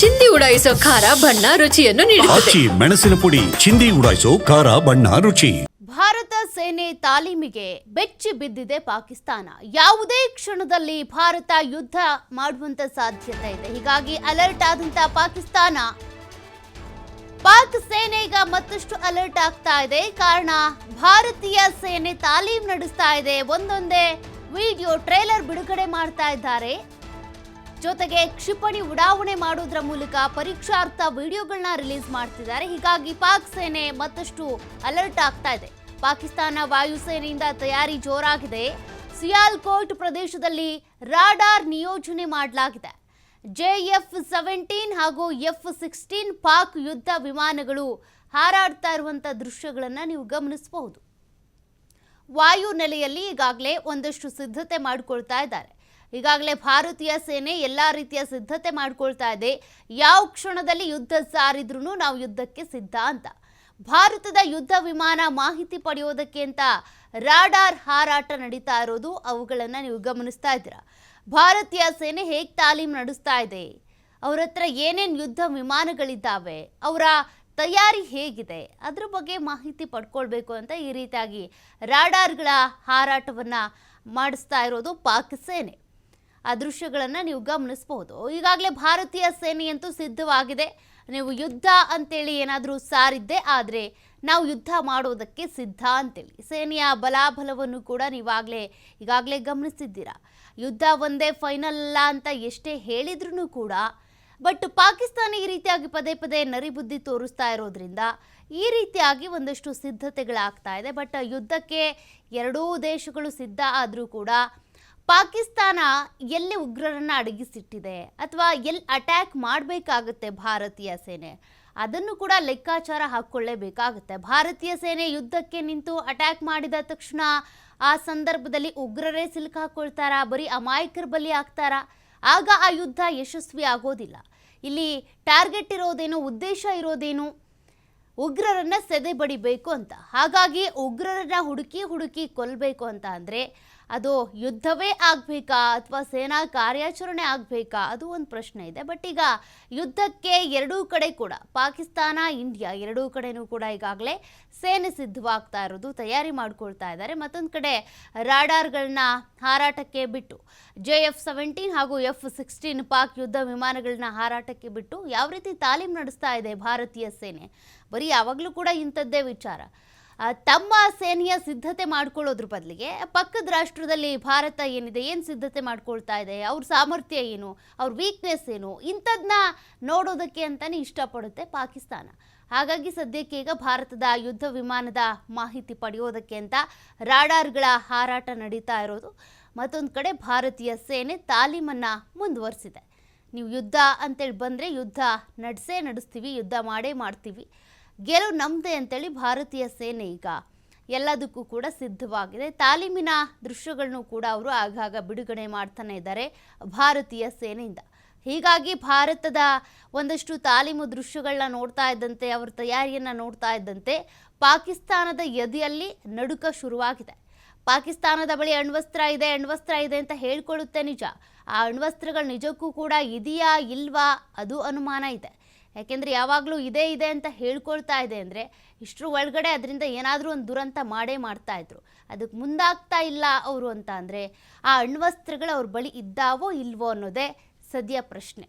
ಚಿಂದಿ ಉಡಾಯಿಸೋ ಖಾರ ಬಣ್ಣ ರುಚಿಯನ್ನು ನೀಡುತ್ತದೆ. ಆಚಿ ಮೆಣಸಿನ ಪುಡಿ ಚಿಂದಿ ಉಡಾಯಿಸೋ ಖಾರ ಬಣ್ಣ ರುಚಿ. ಭಾರತ ಸೇನೆ ತಾಲೀಮಿಗೆ ಬೆಚ್ಚಿ ಬಿದ್ದಿದೆ ಪಾಕಿಸ್ತಾನ. ಯಾವುದೇ ಕ್ಷಣದಲ್ಲಿ ಭಾರತ ಯುದ್ಧ ಮಾಡುವಂತ ಸಾಧ್ಯತೆ ಇದೆ. ಹೀಗಾಗಿ ಅಲರ್ಟ್ ಆದಂತ ಪಾಕಿಸ್ತಾನ. ಪಾಕ್ ಸೇನೆ ಈಗ ಮತ್ತಷ್ಟು ಅಲರ್ಟ್ ಆಗ್ತಾ ಇದೆ. ಕಾರಣ ಭಾರತೀಯ ಸೇನೆ ತಾಲೀಮ್ ನಡೆಸ್ತಾ ಇದೆ. ಒಂದೊಂದೇ ವಿಡಿಯೋ ಟ್ರೇಲರ್ ಬಿಡುಗಡೆ ಮಾಡ್ತಾ ಇದ್ದಾರೆ. ಜೊತೆಗೆ ಕ್ಷಿಪಣಿ ಉಡಾವಣೆ ಮಾಡೋದ್ರ ಮೂಲಕ ಪರೀಕ್ಷಾರ್ಥ ವಿಡಿಯೋಗಳನ್ನ ರಿಲೀಸ್ ಮಾಡ್ತಿದ್ದಾರೆ. ಹೀಗಾಗಿ ಪಾಕ್ ಸೇನೆ ಮತ್ತಷ್ಟು ಅಲರ್ಟ್ ಆಗ್ತಾ ಇದೆ. ಪಾಕಿಸ್ತಾನ ವಾಯುಸೇನೆಯಿಂದ ತಯಾರಿ ಜೋರಾಗಿದೆ. ಸಿಯಾಲ್ಕೋಟ್ ಪ್ರದೇಶದಲ್ಲಿ ರಾಡಾರ್ ನಿಯೋಜನೆ ಮಾಡಲಾಗಿದೆ. ಜೆಎಫ್ ಸೆವೆಂಟೀನ್ ಹಾಗೂ ಎಫ್ ಸಿಕ್ಸ್ಟೀನ್ ಪಾಕ್ ಯುದ್ಧ ವಿಮಾನಗಳು ಹಾರಾಡ್ತಾ ಇರುವಂಥ ದೃಶ್ಯಗಳನ್ನು ನೀವು ಗಮನಿಸಬಹುದು. ವಾಯು ನೆಲೆಯಲ್ಲಿ ಈಗಾಗಲೇ ಒಂದಷ್ಟು ಸಿದ್ಧತೆ ಮಾಡಿಕೊಳ್ತಾ ಇದ್ದಾರೆ. ಈಗಾಗಲೇ ಭಾರತೀಯ ಸೇನೆ ಎಲ್ಲ ರೀತಿಯ ಸಿದ್ಧತೆ ಮಾಡ್ಕೊಳ್ತಾ ಇದೆ. ಯಾವ ಕ್ಷಣದಲ್ಲಿ ಯುದ್ಧ ಸಾರಿದ್ರೂ ನಾವು ಯುದ್ಧಕ್ಕೆ ಸಿದ್ಧ ಅಂತ. ಭಾರತದ ಯುದ್ಧ ವಿಮಾನ ಮಾಹಿತಿ ಪಡೆಯೋದಕ್ಕೆ ಅಂತ ರಾಡಾರ್ ಹಾರಾಟ ನಡೀತಾ ಇರೋದು ಅವುಗಳನ್ನು ನೀವು ಗಮನಿಸ್ತಾ ಇದ್ದೀರಾ. ಭಾರತೀಯ ಸೇನೆ ಹೇಗೆ ತಾಲೀಮ್ ನಡೆಸ್ತಾ ಇದೆ. ಅವ್ರ ಹತ್ರ ಏನೇನು ಯುದ್ಧ ವಿಮಾನಗಳಿದ್ದಾವೆ. ಅವರ ತಯಾರಿ ಹೇಗಿದೆ. ಅದ್ರ ಬಗ್ಗೆ ಮಾಹಿತಿ ಪಡ್ಕೊಳ್ಬೇಕು ಅಂತ ಈ ರೀತಿಯಾಗಿ ರಾಡಾರ್ಗಳ ಹಾರಾಟವನ್ನು ಮಾಡಿಸ್ತಾ ಇರೋದು ಪಾಕ್ ಸೇನೆ. ಆ ದೃಶ್ಯಗಳನ್ನು ನೀವು ಗಮನಿಸಬಹುದು. ಈಗಾಗಲೇ ಭಾರತೀಯ ಸೇನೆಯಂತೂ ಸಿದ್ಧವಾಗಿದೆ. ನೀವು ಯುದ್ಧ ಅಂತೇಳಿ ಏನಾದರೂ ಸಾರಿದ್ದೆ ಆದರೆ ನಾವು ಯುದ್ಧ ಮಾಡೋದಕ್ಕೆ ಸಿದ್ಧ ಅಂತೇಳಿ. ಸೇನೆಯ ಬಲಾಬಲವನ್ನು ಕೂಡ ನೀವಾಗಲೇ ಈಗಾಗಲೇ ಗಮನಿಸಿದ್ದೀರಾ ಯುದ್ಧ ಒಂದೇ ಫೈನಲ್ ಅಲ್ಲ ಅಂತ ಎಷ್ಟೇ ಹೇಳಿದ್ರೂ ಕೂಡ, ಬಟ್ ಪಾಕಿಸ್ತಾನ ಈ ರೀತಿಯಾಗಿ ಪದೇ ಪದೇ ನರಿಬುದ್ಧಿ ತೋರಿಸ್ತಾ ಇರೋದ್ರಿಂದ ಈ ರೀತಿಯಾಗಿ ಒಂದಷ್ಟು ಸಿದ್ಧತೆಗಳಾಗ್ತಾ ಇದೆ. ಬಟ್ ಯುದ್ಧಕ್ಕೆ ಎರಡೂ ದೇಶಗಳು ಸಿದ್ಧ ಆದರೂ ಕೂಡ ಪಾಕಿಸ್ತಾನ ಎಲ್ಲಿ ಉಗ್ರರನ್ನು ಅಡಗಿಸಿಟ್ಟಿದೆ ಅಥವಾ ಎಲ್ಲಿ ಅಟ್ಯಾಕ್ ಮಾಡಬೇಕಾಗುತ್ತೆ ಭಾರತೀಯ ಸೇನೆ? ಅದನ್ನು ಕೂಡ ಲೆಕ್ಕಾಚಾರ ಹಾಕ್ಕೊಳ್ಳೇಬೇಕಾಗುತ್ತೆ. ಭಾರತೀಯ ಸೇನೆ ಯುದ್ಧಕ್ಕೆ ನಿಂತು ಅಟ್ಯಾಕ್ ಮಾಡಿದ ತಕ್ಷಣ ಆ ಸಂದರ್ಭದಲ್ಲಿ ಉಗ್ರರೇ ಸಿಲುಕಾಕೊಳ್ತಾರಾ ಬರೀ ಅಮಾಯಕರ ಬಲಿ ಆಗ್ತಾರಾ ಆಗ ಆ ಯುದ್ಧ ಯಶಸ್ವಿ ಆಗೋದಿಲ್ಲ ಇಲ್ಲಿ ಟಾರ್ಗೆಟ್ ಇರೋದೇನು, ಉದ್ದೇಶ ಇರೋದೇನು? ಉಗ್ರರನ್ನ ಸೆದೆ ಬಡಿಬೇಕು ಅಂತ. ಹಾಗಾಗಿ ಉಗ್ರರನ್ನ ಹುಡುಕಿ ಹುಡುಕಿ ಕೊಲ್ಲಬೇಕು ಅಂತ ಅಂದರೆ ಅದು ಯುದ್ಧವೇ ಆಗಬೇಕಾ ಅಥವಾ ಸೇನಾ ಕಾರ್ಯಾಚರಣೆ ಆಗಬೇಕಾ? ಅದು ಒಂದು ಪ್ರಶ್ನೆ ಇದೆ. ಬಟ್ ಈಗ ಯುದ್ಧಕ್ಕೆ ಎರಡೂ ಕಡೆ ಕೂಡ, ಪಾಕಿಸ್ತಾನ, ಇಂಡಿಯಾ ಎರಡೂ ಕಡೆನೂ ಕೂಡ ಈಗಾಗಲೇ ಸೇನೆ ಸಿದ್ಧವಾಗ್ತಾ ಇರೋದು, ತಯಾರಿ ಮಾಡ್ಕೊಳ್ತಾ ಇದ್ದಾರೆ. ಮತ್ತೊಂದು ಕಡೆ ರಾಡಾರ್ಗಳನ್ನ ಹಾರಾಟಕ್ಕೆ ಬಿಟ್ಟು ಜೆ ಎಫ್ ಸೆವೆಂಟೀನ್ ಹಾಗೂ ಎಫ್ ಸಿಕ್ಸ್ಟೀನ್ ಪಾಕ್ ಯುದ್ಧ ವಿಮಾನಗಳನ್ನ ಹಾರಾಟಕ್ಕೆ ಬಿಟ್ಟು ಯಾವ ರೀತಿ ತಾಲೀಮ್ ನಡೆಸ್ತಾ ಇದೆ ಭಾರತೀಯ ಸೇನೆ? ಬರೀ ಯಾವಾಗಲೂ ಕೂಡ ಇಂಥದ್ದೇ ವಿಚಾರ. ತಮ್ಮ ಸೇನೆಯ ಸಿದ್ಧತೆ ಮಾಡ್ಕೊಳ್ಳೋದ್ರ ಬದಲಿಗೆ ಪಕ್ಕದ ರಾಷ್ಟ್ರದಲ್ಲಿ ಭಾರತ ಏನಿದೆ, ಏನು ಸಿದ್ಧತೆ ಮಾಡ್ಕೊಳ್ತಾ ಇದೆ, ಅವ್ರ ಸಾಮರ್ಥ್ಯ ಏನು, ಅವ್ರ ವೀಕ್ನೆಸ್ ಏನು ಇಂಥದನ್ನ ನೋಡೋದಕ್ಕೆ ಅಂತಲೇ ಇಷ್ಟಪಡುತ್ತೆ ಪಾಕಿಸ್ತಾನ. ಹಾಗಾಗಿ ಸದ್ಯಕ್ಕೆ ಈಗ ಭಾರತದ ಯುದ್ಧ ವಿಮಾನದ ಮಾಹಿತಿ ಪಡೆಯೋದಕ್ಕೆ ಅಂತ ರಾಡಾರ್ಗಳ ಹಾರಾಟ ನಡೀತಾ ಇರೋದು. ಮತ್ತೊಂದು ಕಡೆ ಭಾರತೀಯ ಸೇನೆ ತಾಲೀಮನ್ನು ಮುಂದುವರಿಸಿದೆ. ನೀವು ಯುದ್ಧ ಅಂತೇಳಿ ಬಂದರೆ ಯುದ್ಧ ನಡೆಸೇ ನಡೆಸ್ತೀವಿ, ಯುದ್ಧ ಮಾಡೇ ಮಾಡ್ತೀವಿ. ಗೆಲುವು ನಮ್ಮದೇ ಅಂತೇಳಿ ಭಾರತೀಯ ಸೇನೆ ಈಗ ಎಲ್ಲದಕ್ಕೂ ಕೂಡ ಸಿದ್ಧವಾಗಿದೆ. ತಾಲೀಮಿನ ದೃಶ್ಯಗಳನ್ನು ಕೂಡ ಅವರು ಆಗಾಗ ಬಿಡುಗಡೆ ಮಾಡ್ತಾನೆ ಇದ್ದಾರೆ ಭಾರತೀಯ ಸೇನೆಯಿಂದ. ಹೀಗಾಗಿ ಭಾರತದ ಒಂದಷ್ಟು ತಾಲೀಮು ದೃಶ್ಯಗಳನ್ನ ನೋಡ್ತಾ ಇದ್ದಂತೆ, ಅವರ ತಯಾರಿಯನ್ನು ನೋಡ್ತಾ ಇದ್ದಂತೆ ಪಾಕಿಸ್ತಾನದ ಎದೆಯಲ್ಲಿ ನಡುಕ ಶುರುವಾಗಿದೆ. ಪಾಕಿಸ್ತಾನದ ಬಳಿ ಅಣ್ವಸ್ತ್ರ ಇದೆ ಅಣ್ವಸ್ತ್ರ ಇದೆ ಅಂತ ಹೇಳ್ಕೊಳ್ಳುತ್ತೆ ನಿಜ. ಆ ಅಣ್ವಸ್ತ್ರಗಳು ನಿಜಕ್ಕೂ ಕೂಡ ಇದೆಯಾ ಇಲ್ವಾ ಅದು ಅನುಮಾನ ಇದೆ. ಯಾಕೆಂದರೆ ಯಾವಾಗಲೂ ಇದೇ, ಇದೆ ಅಂತ ಹೇಳ್ಕೊಳ್ತಾ ಇದೆ ಅಂದರೆ ಇಷ್ಟರ ಒಳಗಡೆ ಅದರಿಂದ ಏನಾದರೂ ಒಂದು ದುರಂತ ಮಾಡೇ ಮಾಡ್ತಾ ಇದ್ರು. ಅದಕ್ಕೆ ಮುಂದಾಗ್ತಾ ಇಲ್ಲ ಅವರು ಅಂತ ಅಂದರೆ ಆ ಅಣ್ವಸ್ತ್ರಗಳು ಅವ್ರ ಬಳಿ ಇದ್ದಾವೋ ಇಲ್ವೋ ಅನ್ನೋದೇ ಸದ್ಯ ಪ್ರಶ್ನೆ.